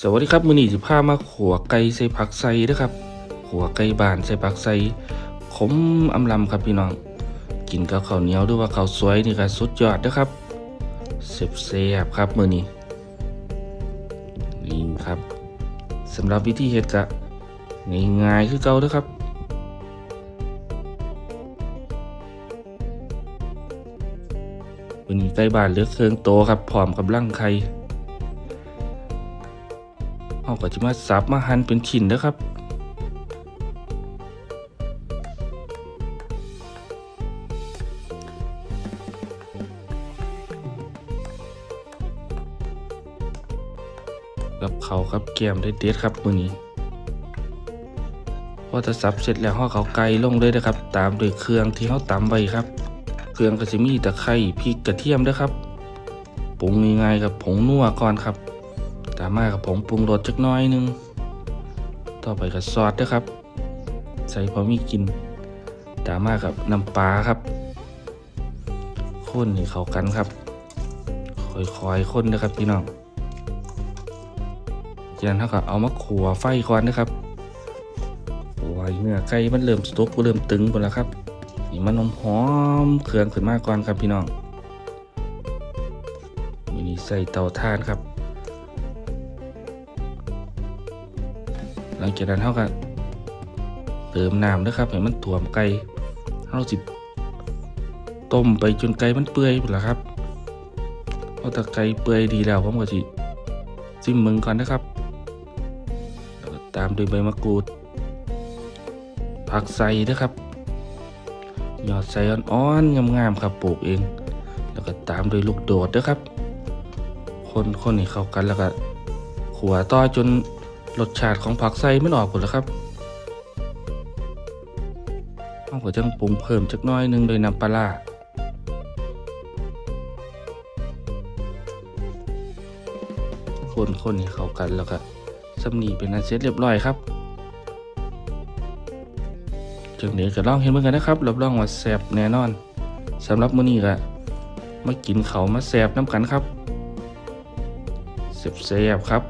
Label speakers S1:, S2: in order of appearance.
S1: สวัสดีครับมื้อนี้สิพามาขัวไก่ใส่ผักใส่เด้อครับ ขัวไก่บานใส่ผักใส่ขมอำลำครับพี่น้อง กินกับข้าวเหนียวหรือว่าข้าวสวยนี่ก็สุดยอดเด้อครับเสบเสียบๆครับมือนี้นี่ครับสำหรับวิธีเฮ็ดก็ง่ายๆคือเก่าเด้อครับวันนี้ใกล้บ้านเลือเครื่องโตครับพร้อมกับร่างไข่ เอาก็จะมาสับมาหั่นเป็นชิ้นเด้อครับกับเขาครับแกมได้เด็ดครับมือนี้พอจะสับเสร็จแล้วห่อเขาไก่ลงเลยนะครับ ตามด้วยเครื่องที่เขาตำไว้ครับ เครื่องก็จะมีตะไคร้พริกกระเทียมด้วยครับปรุงง่ายๆกับผงนัวก่อนครับ ตามมากับผงปรุงรสจักน้อยหนึง ต่อไปกับซอสด้วยครับ ใส่พอมีกิน ตามมากับน้ำปลาครับคนให้เข้ากันครับค่อยๆคนนะครับพี่น้องจากนั้นเราก็เอามาขัวไฟก่อนนะครับขัวเนื้อไก่มันเริ่มสต๊กเริ่มตึงหมดแล้วครับนี่มันหอมเครื่องขึ้นมากก่อนครับพี่น้องมินี่ใส่เตาถ่านครับ ลังจากนั้นเราก็เติมน้ำนะครับให้มันถ่วมไก่เราสิต้มไปจนไก่มันเปื่อยหมดแล้วครับพอตะไก่เปื่อยดีแล้วผมก็สิจิ้มมึงก่อนนะครับแล้วก็ตามด้วยใบมะกรูด ผักใส่ด้วยครับยอดใส่อ่อนๆงามๆครับปลูกเอง แล้วก็ตามด้วยลูกโดดด้วยครับ คนคนให้เข้ากันแล้วก็ขัวต่อจน รสชาติของผักใส่มันออกหมดแล้วครับเอาก็จังปรุงเพิ่มจักน้อยนึงโดยน้ำปลาร้าคนคนให้เข้ากันแล้วก็สำนีเป็นอันเสร็จเรียบร้อยครับจังเดี๋ยวจะลองเห็นเหมือนกันนะครับรับรองว่าแซ่บแน่นอนสำหรับมื้อนี้ก็มากินเขามาแซ่บน้ำกันครับแซ่บๆครับ